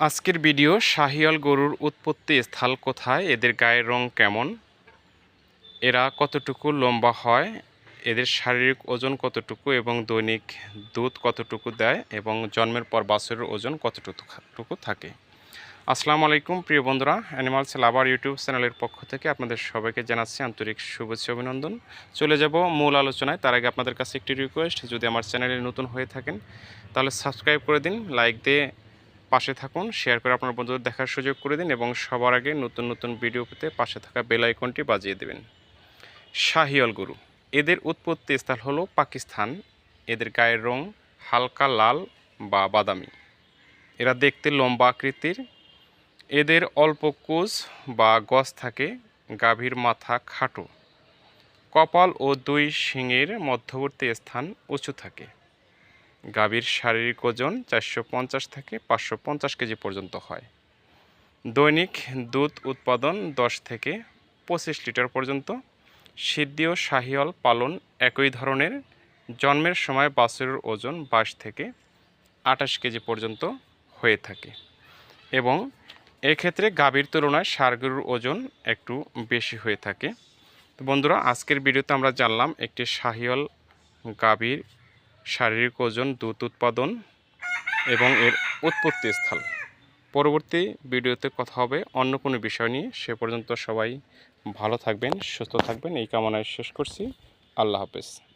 আজকের ভিডিও শাহিয়াল গরুর উৎপত্তি স্থল কোথায়? এদের গায়ের রং কেমন? এরা কতটুকু লম্বা হয়? এদের শারীরিক ওজন কতটুকু এবং দৈনিক দুধ কতটুকু দেয়? এবং জন্মের পর বাছুরের ওজন কতটুকু থাকে? আসসালামু আলাইকুম, প্রিয় বন্ধুরা। অ্যানিমালস লাভার ইউটিউব চ্যানেলের পক্ষ থেকে আপনাদের সবাইকে জানাচ্ছি আন্তরিক শুভেচ্ছা, অভিনন্দন। চলে যাব মূল আলোচনায়। তার আগে আপনাদের কাছে একটি রিকোয়েস্ট যদি আমার চ্যানেলে নতুন হয়ে থাকেন, তাহলে সাবস্ক্রাইব করে দিন লাইক দিয়ে পাশে থাকুন শেয়ার করে আপনার বন্ধুদের দেখার সুযোগ করে দিন এবং সবার আগে নতুন নতুন ভিডিও পেতে পাশে থাকা বেল আইকনটি বাজিয়ে দেবেন। শাহিয়াল গরু, এদের উৎপত্তি স্থল হলো পাকিস্তান। এদের গায়ের রং হালকা লাল বা বাদামি। এরা দেখতে লম্বা আকৃতির। এদের অল্প কোষ বা গজ থাকে, গাভীর মাথা খাটো। কপাল ও দুই শিঙের মধ্যবর্তী স্থান উঁচু থাকে। গাভীর শারীরিক ওজন চারশো পঞ্চাশ থেকে পাঁচশো পঞ্চাশ কেজি পর্যন্ত হয়। দৈনিক দুধ উৎপাদন দশ থেকে পঁচিশ লিটার পর্যন্ত। সিদ্ধি ও শাহিওয়াল পালন একই ধরনের। জন্মের সময় বাছুরের ওজন বাইশ থেকে আঠাশ কেজি পর্যন্ত হয়ে থাকে এবং এক্ষেত্রে গাভীর তুলনায় ষাঁড় গরুর ওজন একটু বেশি হয়ে থাকে। তো বন্ধুরা, আজকের ভিডিওতে আমরা জানলাম একটি শাহিওয়াল গাভীর শারীরিক ওজন, দুধ উৎপাদন এবং এর উৎপত্তি স্থল। পরবর্তী ভিডিওতে কথা হবে অন্য কোনো বিষয় নিয়ে। সে পর্যন্ত সবাই ভালো থাকবেন, সুস্থ থাকবেন। এই কামনায় শেষ করছি। আল্লাহ হাফেজ।